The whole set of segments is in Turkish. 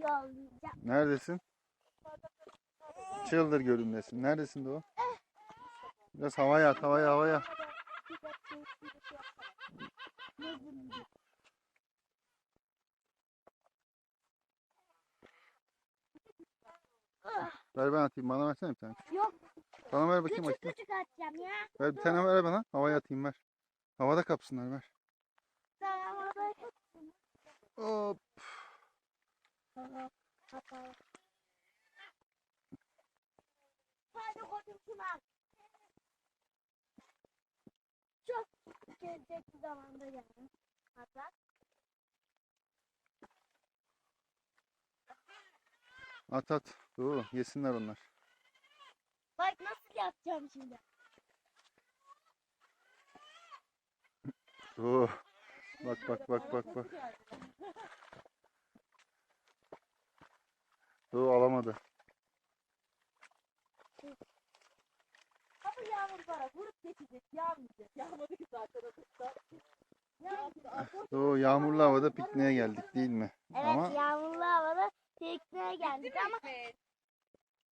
yollayacağım. Neredesin? Çıldır görünmesin. Neredesin de o? Biraz havaya at, havaya, havaya. Ver ben atayım. Bana versene bir tane. Yok Bana ver bakayım küçük bakayım. küçük atacağım ya. Ver bir tane ver bana. Havaya atayım ver. Havada kapsınlar ver. Sen havada Hop. Hadi koydum şunu al. Çok gelecek bir zamanda geldim. Hata. At at. Doğru. Yesinler onlar. Bak nasıl yapacağım şimdi. Oo. Bak bak bak bak bak. Doğu alamadı. Ama yağmur var. Vurup geçecek. Yağmayacak. Yağmadı ki zaten o kızlar. Yağmadı. Doğu yağmurlu havada pikniğe geldik değil mi? Evet Ama yağmurlu havada tekneye geldik ama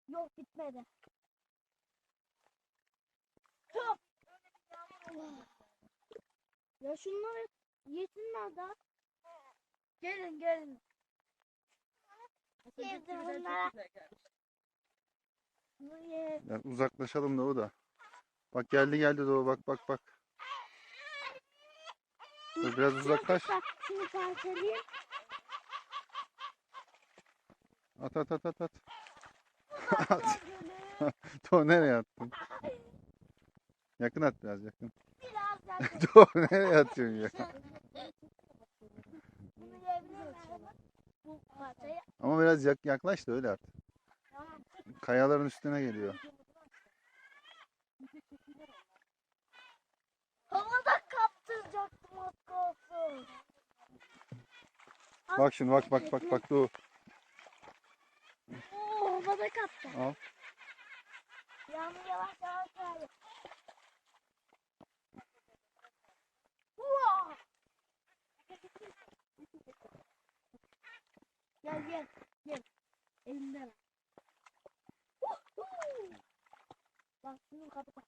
yok bitmedi. Çok. Ya şunları yesinler daha. Gelin gelin. Bunlara. Ya uzaklaşalım Doğu da. Bak geldi geldi Doğu bak bak bak. Dur biraz uzaklaş. At at at at at. at. Doğu nereye attın? Yakın at biraz yakın. Doğu nereye atıyorsun ya? Bu parçayı. Ama biraz yak yaklaş da öyle. Tamam. Kayaların üstüne geliyor. Havada kaptıracaktım az kalsın. Bak şimdi bak bak bak bak Doğu. Oo, havada kaptı. Al. Yağmur yavaş yavaş yağıyor. Uaa! Gel gel gel. Elimde ver. Uhu! Bak şunu kapat.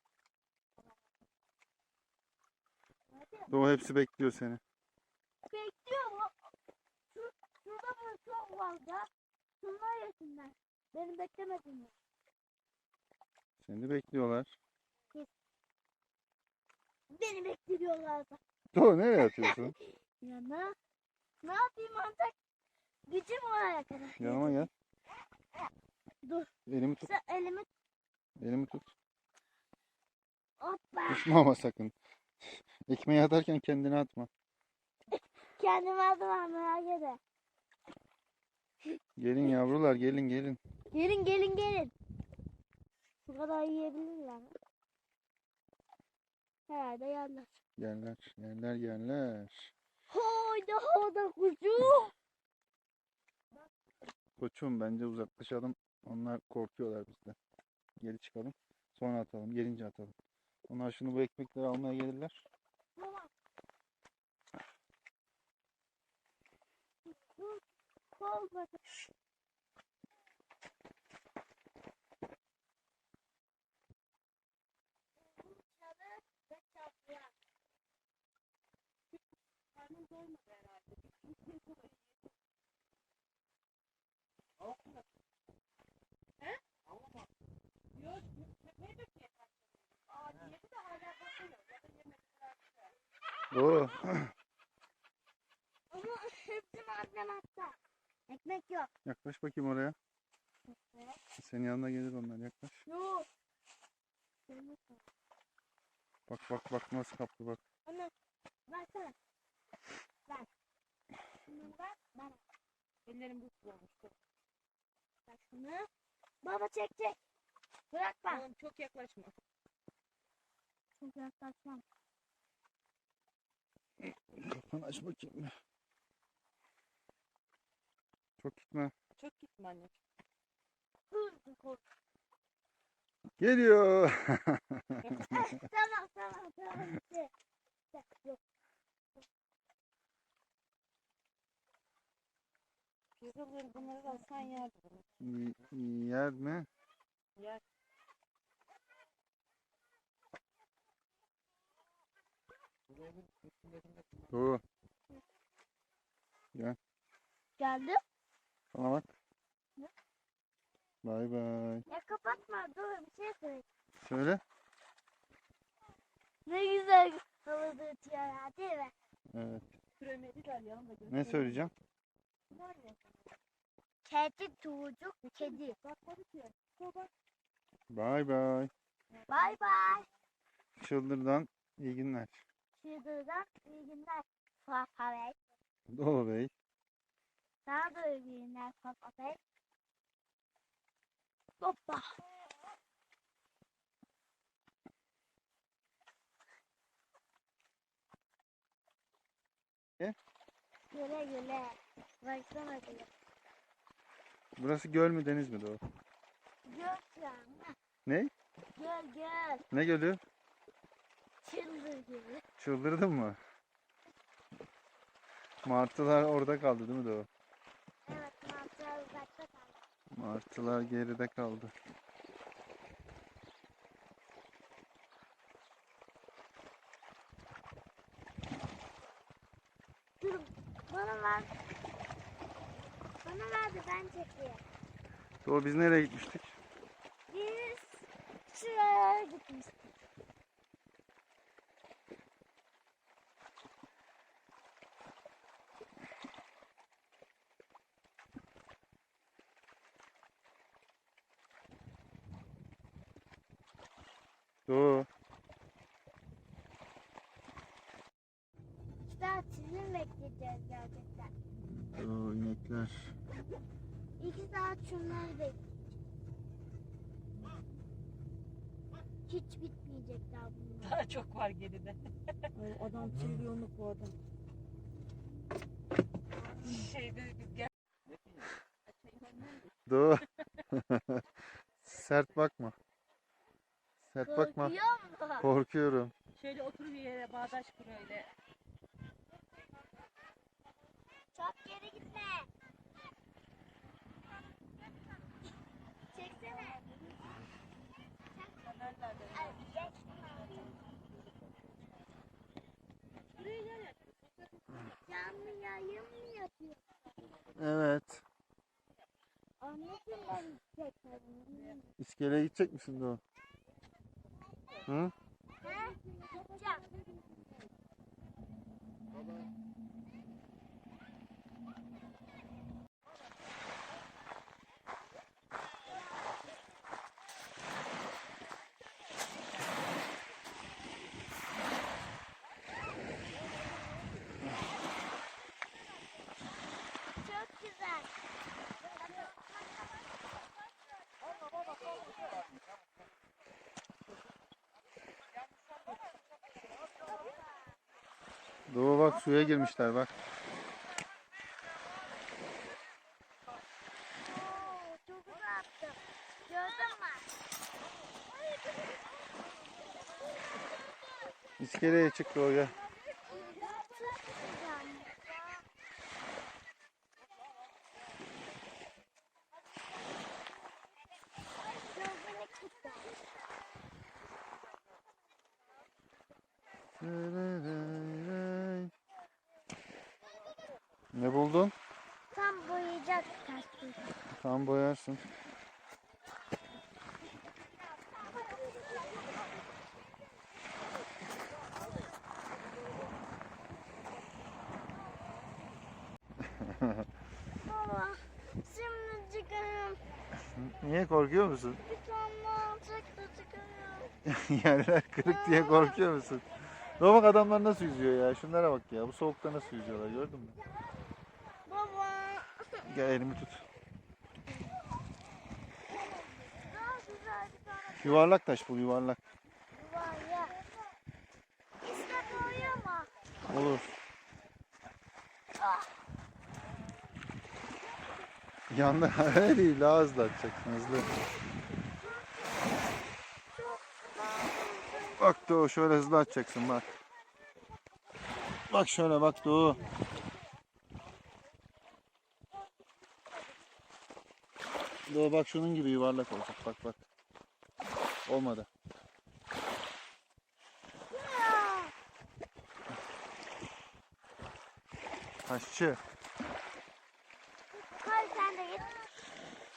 Doğu hepsi bekliyor seni. Bekliyor mu? Şu, şurada böyle çok fazla. Şunlar yesinler. Beni beklemesinler. Seni bekliyorlar. Beni bekliyorlardı. Doğu nereye atıyorsun? Ya ne? Yapayım ancak gücüm oraya kadar. Yanıma gel. Dur. Elimi tut. Sen elimi Elimi tut. hoppa. Düşme ama sakın. Ekmeği atarken kendini atma. Kendime adım almaya göre. Gelin yavrular gelin gelin. Gelin gelin gelin. Bu kadar yiyebilirler? Herhalde yerler. Yerler yerler yerler. Haydi havada kuzu. Koçum bence uzaklaşalım. Onlar korkuyorlar bizden. Geri çıkalım. Sonra atalım. Gelince atalım. Onlar şimdi bu ekmekleri almaya gelirler. Çalı ve herhalde. He? Yok. Ne bekliyor? Aa, yedi de hala bakıyor. Ya da yemedi. Oo. Ama hepsini annem hatta. Ekmek yok. Yaklaş bakayım oraya. Senin yanına gelir onlar yaklaş. Yok. Bak bak bak nasıl kaptı bak. Anne versene. Ver. Şunu ver. Bana. Ellerim buz olmuş. Ver şunu. Baba çek çek. Bırakma. Oğlum çok yaklaşma. Çok yaklaşmam. Kafanı aç bakayım. Çok gitme. Çok gitme anne. Geliyor. tamam tamam tamam. Yok. Kızılır bunları alsan yer. Yer mi? Yer. Doğu. Geldim. Bana bak. Bay bay. Ya kapatma dur bir şey söyle. Söyle. Ne güzel havada ötüyor ya değil mi? Evet. Ne söyleyeceğim? Kedi çocuk kedi. Bak bak ki. Bak Bay bay. Bay bay. Çıldırdan iyi günler. Şuradan iyi günler. Papa Bey. Doğu Bey. Sana da iyi günler Papa Bey. Hoppa. Ne? Güle güle. Baksana güle. Burası göl mü deniz mi Doğu? Göl şu an. Ne? Göl göl. Ne gölü? Çıldır gibi. Çıldırdın mı? Martılar orada kaldı değil mi Doğu? Evet mantığa uzakta kaldı. Martılar geride kaldı. Dur bana ver. Bana ver de ben çekeyim. Doğu biz nereye gitmiştik? Biz şuraya gitmiştik. İki saat sizin bekleyeceğiz gerçekten. Doğu inekler. İki saat şunları bekleyeceğiz. Hiç bitmeyecek daha bunlar. Daha çok var geride. Ay, adam trilyonluk bu adam. Şeyde gel. Doğu. Sert bakma. Sert bakma. Korkuyor musun? Korkuyorum. Şöyle otur bir yere bağdaş kur öyle. Çok geri gitme. Çeksene. Canlı yayın mı yapıyor? Evet. Anlatın ben çekmedim. İskeleye gidecek misin Doğu? 嗯。哎这样拜拜 Doğu bak suya girmişler bak. Çok uzattım. Gördün mü? İskeleye çık Doğu gel. Çok güzel. Gözüne gitti. Ne buldun? Tam boyayacak. Tam boyarsın. Baba, şimdi çıkarım. Niye korkuyor musun? Bir tane daha çıktı çıkarım. Yerler kırık diye korkuyor musun? Doğu bak adamlar nasıl yüzüyor ya. Şunlara bak ya. Bu soğukta nasıl yüzüyorlar gördün mü? Gel elimi tut. Yuvarlak taş bul yuvarlak. İşte boyuyor mu? Olur. Yandı öyle değil hızlı atacaksın hızlı. Bak Doğu şöyle hızlı atacaksın bak. Bak şöyle bak Doğu. Dur bak şunun gibi yuvarlak olacak. Bak bak. Olmadı. Taşçı.